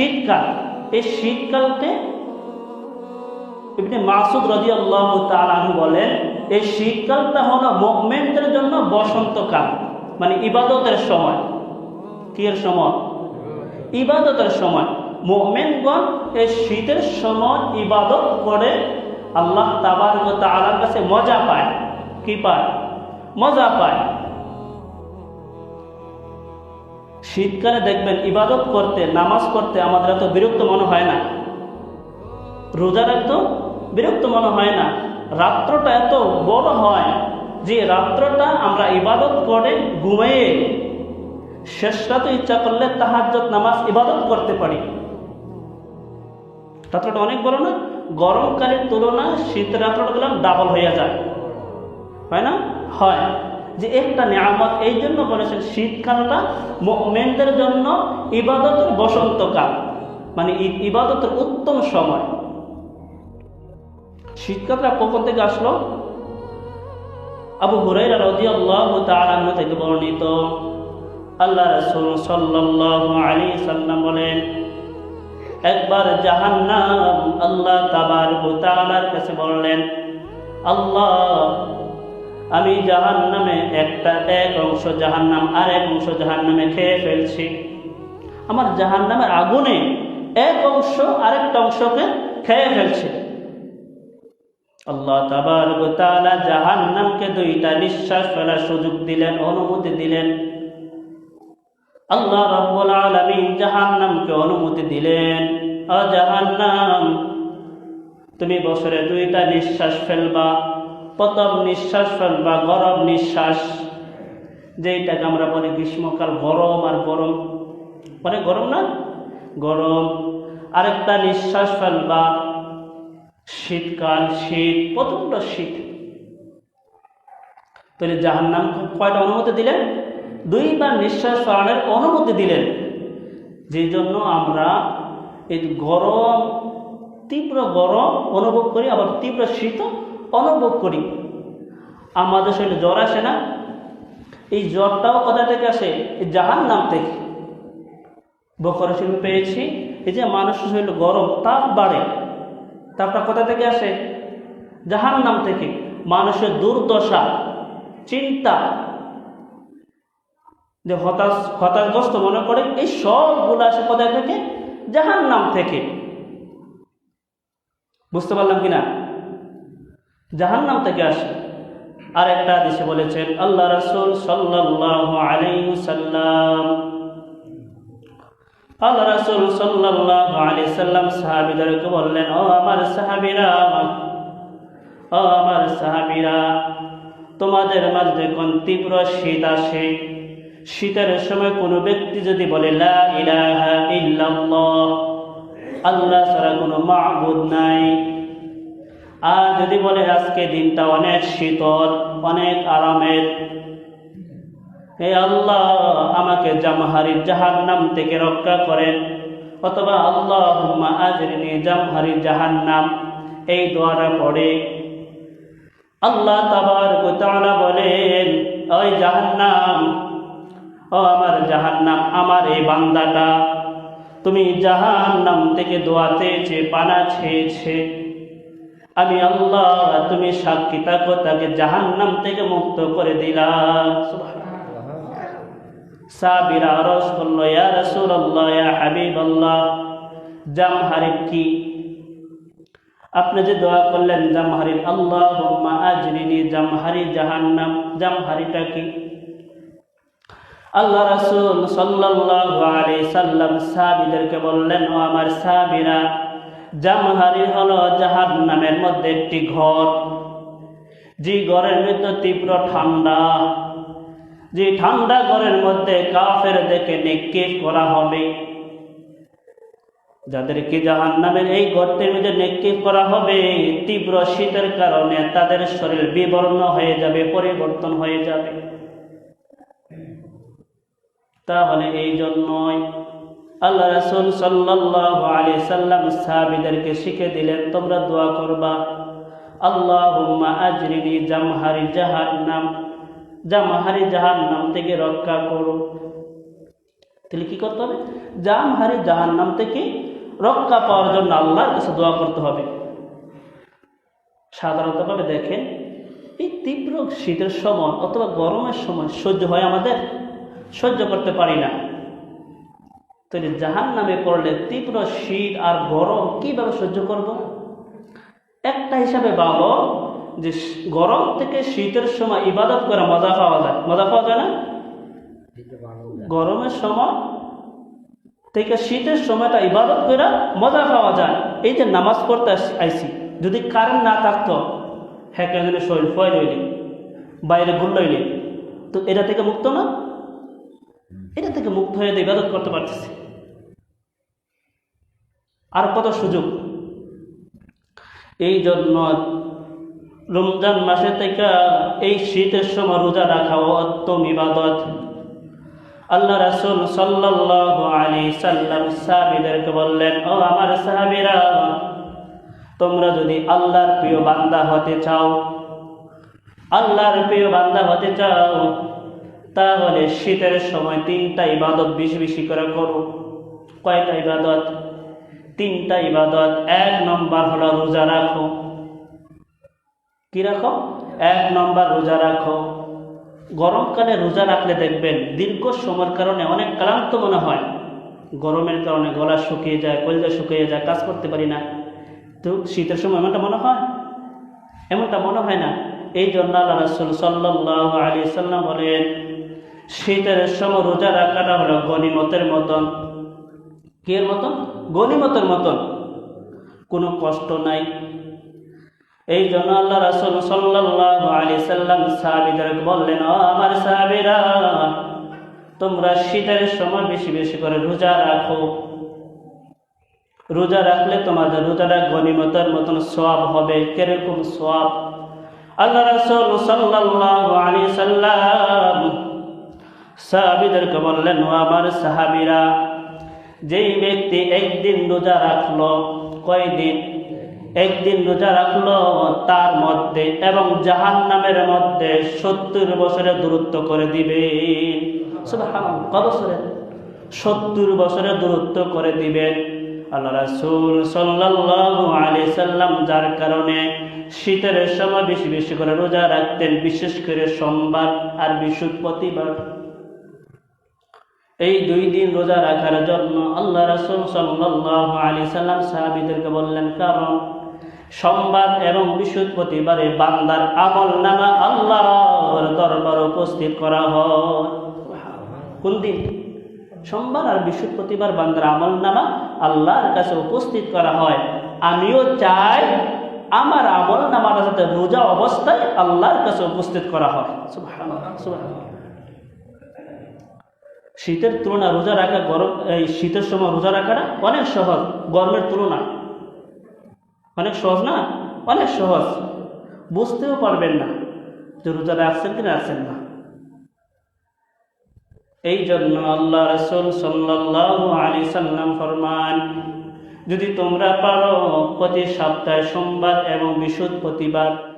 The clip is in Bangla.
শীতকাল, এই শীতকালতে মাসুদ রাজি আল্লাহ বলেন, এই শীতকালটা হলো মুভমেন্টের জন্য বসন্তকাল মানে ইবাদতের সময়। কি এর সময়? ইবাদতের সময়। মোমেনগণ এই শীতের সময় ইবাদত করে আল্লাহ তাবার তালার কাছে মজা পায়। কি পায়? মজা পায়। শীতকালে দেখবেন ইবাদত করতে, নামাজ করতে আমাদের এত বিরক্ত মনে হয় না। রোজা রাখতো বিরক্ত মনে হয় না। রাত্রটা এত বড় হয় যে রাত্রটা আমরা ইবাদত করে ঘুমিয়ে শেষ রাতে ইচ্ছা করলে তাহাজ্জত নামাজ ইবাদত করতে পারি। রাত্রটা অনেক বড় না? গরমকালের তুলনায় শীতের রাত্রটা ডাবল হয়ে যায়। হয় না? হয়। যে একটা নিয়ামত, এই জন্য বলেছেন শীতকালটা মেনদের জন্য ইবাদতের বসন্তকাল মানে ইবাদতের উত্তম সময়। শীতকালটা কখন থেকে আসলো? আবু হুরাইরা রাদিয়াল্লাহু তাআলা থেকে বর্ণিত। আল্লাহ রাসূল সাল্লাল্লাহু আলাইহি সাল্লাম বলেন, একবার জাহান্নাম আল্লাহ তাবারক তাআলার কাছে বললেন, আল্লাহ আমি জাহান নামে একটা এক অংশ জাহান্নাম আর এক অংশ জাহান নামে খেয়ে ফেলছি। আমার জাহান্নামের আগুনে এক অংশ, আরেকটা অংশকে খেয়ে ফেলছে। আল্লাহ তাবারক জাহান নামকে দুইটা নিঃশ্বাস ফেলার সুযোগ দিলেন, অনুমতি দিলেন। আল্লাহ রব্বুল আলামিন জাহান্নামকে অনুমতি দিলেন। ও জাহান্নাম, তুমি বছরে দুইটা নিঃশ্বাস ফেলবা। প্রথম নিঃশ্বাস ফেলবা গরম নিঃশ্বাস, যেইটাকে আমরা বলি গ্রীষ্মকাল গরম আর গরম। মানে গরম না? গরম। আরেকটা নিঃশ্বাস ফেলবা, শীতকাল, শীত, প্রচণ্ড শীত। তাহলে জাহান্নাম কয়টা অনুমতি দিলেন? দুইবার নিঃশ্বাস ফেলানোর অনুমতি দিলেন। যে জন্য আমরা এই গরম, তীব্র গরম অনুভব করি, আবার তীব্র শীত অনুভব করি। আমাদের শরীরে জ্বর আসে না? এই জ্বরটাও কোথা থেকে আসে? জাহান নাম থেকে। বকর শরীর পেয়েছি। এই যে মানুষের শরীরে গরম তাপ বাড়ে, তাপটা কোথা থেকে আসে? জাহান নাম থেকে। মানুষের দুর্দশা, চিন্তা, যে হতাশ, হতাশগ্রস্ত মনে করে, এই সবগুলো আসে কোথায় থেকে? জাহান নাম থেকে। বুঝতে পারলাম কিনা? জাহান নাম থেকে আসে। আর একটা দেশে বলেছেন, আল্লাহ রসুল সাল্লাহ আলাইসাল্লাম আল্লাহ রসুল সাল্লাহ আলি সাল্লাম সাহাবিদেরকে বললেন, ও আমার সাহাবিরা, ও আমার সাহাবিরা, তোমাদের মাঝে কোন তীব্র শীত আসে? শীতের সময় কোনো ব্যক্তি যদি বলে, লা ইলাহা ইল্লাল্লাহ আল্লাহ ছাড়া কোনো মাহবুদ নাই। আর যদি বলে আজকে দিনটা অনেক শীতল, অনেক আরামের, হে আল্লাহ আমাকে জামহারির জাহান নাম থেকে রক্ষা করেন, অথবা আল্লাহ আজরিনি জামহারির জাহান নাম এই দোয়ারা পড়ে। আল্লাহ তাবার তাআলা বলেন, ওই জাহান্নাম, ও আমার জাহান্নাম, আমার এই বান্দাটা, তুমি জাহান্নাম থেকে দোয়া চেয়েছে, পানা ছেয়েছে আমি আল্লাহ তুমি সাক্ষী থাকো তাকে জাহান্নাম থেকে মুক্ত করে দিলাম সাবিরা আরস করল ইয়া ইয়া হাবিবাল্লাহ জামহারিব কি? আপনি যে দোয়া করলেন জামহারি আল্লাহ আজরিনি জামহারি জাহান্নাম জামহারিটা কি? আল্লাহ রাসূল সাল্লাল্লাহু আলাইহি সাল্লাম সাহাবীদেরকে বললেন ও আমার সাহাবীরা জামহারি হলো জাহান্নামের মধ্যে একটি ঘর। যে ঘরের মধ্যে তীব্র ঠান্ডা। যে ঠান্ডা ঘরের মধ্যে কাফের দেখে নিক্ষেপ করা হবে। যাদেরকে জাহান নামের এই গর্তের মধ্যে নিক্ষেপ করা হবে, তীব্র শীতের কারণে তাদের শরীর বিবর্ণ হয়ে যাবে, পরিবর্তন হয়ে যাবে। তাহলে এই জন্যই আল্লাহ রসুল সাল্লাহ আলি সাল্লাম সাহাবিদেরকে শিখে দিলেন, তোমরা দোয়া করবা আল্লাহ আজরিনি জামহারি জাহান্নাম জামহারি জাহান্নাম থেকে রক্ষা করো। তাহলে কি করতে হবে? জান হারি জাহান নাম থেকে রক্ষা পাওয়ার জন্য আল্লাহর কাছে দোয়া করতে হবে। সাধারণতভাবে দেখেন, এই তীব্র শীতের সময় অথবা গরমের সময় সহ্য হয় আমাদের? সহ্য করতে পারি না। তাহলে জাহান নামে পড়লে তীব্র শীত আর গরম কীভাবে সহ্য করব? একটা হিসাবে ভালো যে গরম থেকে শীতের সময় ইবাদত করে মজা পাওয়া যায়। মজা পাওয়া যায় না? গরমের সময় থেকে শীতের সময়টা ইবাদত করে মজা পাওয়া যায়। এই যে নামাজ পড়তে আইসি যদি কারেন্ট না থাকতো হ্যাঁ শরীর ফয় রইলে বাইরে গুল রইলে তো এটা থেকে মুক্ত না? এটা থেকে মুক্ত হয়ে ইবাদত করতে পারতেছি। আর কত সুযোগ? এই জন্য রমজান মাসে থেকে এই শীতের সময় রোজা রাখা অত্তম ইবাদত। আল্লাহ রাসুল আলাইহি সাল্লাম সাহাবীদেরকে বললেন, ও আমার সাহাবীরা, তোমরা যদি আল্লাহর প্রিয় বান্দা হতে চাও, আল্লাহর প্রিয় বান্দা হতে চাও, তাহলে শীতের সময় তিনটা ইবাদত বেশি বেশি করে করো। কয়টা ইবাদত? তিনটা ইবাদত, এক নম্বর হলো রোজা রাখো। কি রাখো? এক নম্বর রোজা রাখো। গরমকালে রোজা রাখলে দেখবেন দীর্ঘ সময়ের কারণে অনেক ক্লান্ত মনে হয়। গরমের কারণে গলা শুকিয়ে যায়, কলজা শুকিয়ে যায়, কাজ করতে পারি না। তো শীতের সময় এমনটা মনে হয়? এমনটা মনে হয় না। এই জন্য আল্লাহ রাসূল সাল্লাল্লাহু আলাইহি সাল্লাম বলেন, শীতের সময় রোজা রাখাটা হলো গনিমতের মতন। কি মতন? গনিমতের মতন। কোনো কষ্ট নাই। এই জন্য আল্লাহ রাসূল সাল্লাল্লাহু আলাইহি সাল্লাম সাহাবীদেরকে বললেন, ও আমার সাহাবীরা, তোমরা শীতের সময় বেশি বেশি করে রোজা রাখো। রোজা রাখলে তোমাদের রোজাটা গনিমতের মতন সওয়াব হবে। কীরকম সওয়াব আল্লাহ রাসূল সাল্লাল্লাহু আলাইহি সাল্লাম সাহাবীদেরকে বললেন, ও আমার সাহাবীরা যেই ব্যক্তি একদিন রোজা রাখল, কয়দিন? একদিন রোজা রাখল তার মধ্যে এবং জাহান নামের মধ্যে সত্তর বছরের দূরত্ব করে দিবে। বছরের? সত্তর বছরের দূরত্ব করে দিবেন আল্লাহ রাসূল সাল্লাল্লাহু আলাইহি সাল্লাম যার কারণে শীতের সময় বেশি বেশি করে রোজা রাখতেন, বিশেষ করে সোমবার আর বৃহস্পতিবার। এই দুই দিন রোজা রাখার জন্য আল্লাহ রাসূল সাল্লাল্লাহু আলাইহি সাল্লাম সাহাবীদেরকে বললেন, কারণ সোমবার এবং বৃহস্পতিবারে বান্দার আমল নামা আল্লাহর দরবার উপস্থিত করা হয়। কোন দিন? সোমবার আর বৃহস্পতিবার বান্দার আমল নামা আল্লাহর কাছে উপস্থিত করা হয়। আমিও চাই আমার আমল নামার সাথে রোজা অবস্থায় আল্লাহর কাছে উপস্থিত করা হয়। সুবহানাল্লাহ সুবহানাল্লাহ। শীতের তুলনা রোজা রাখা, গরম, এই শীতের সময় রোজা রাখাটা অনেক সহজ, গরমের তুলনা। অনেক সহজ না? অনেক সহজ। বুঝতেও পারবেন না যে রোজা রাখছেন কি রাখছেন না। এই জন্য আল্লাহ রসুল সাল্লাল্লাহু আলাইহি সাল্লাম ফরমান, যদি তোমরা পারো, প্রতি সপ্তাহে সোমবার এবং বৃহস্পতিবার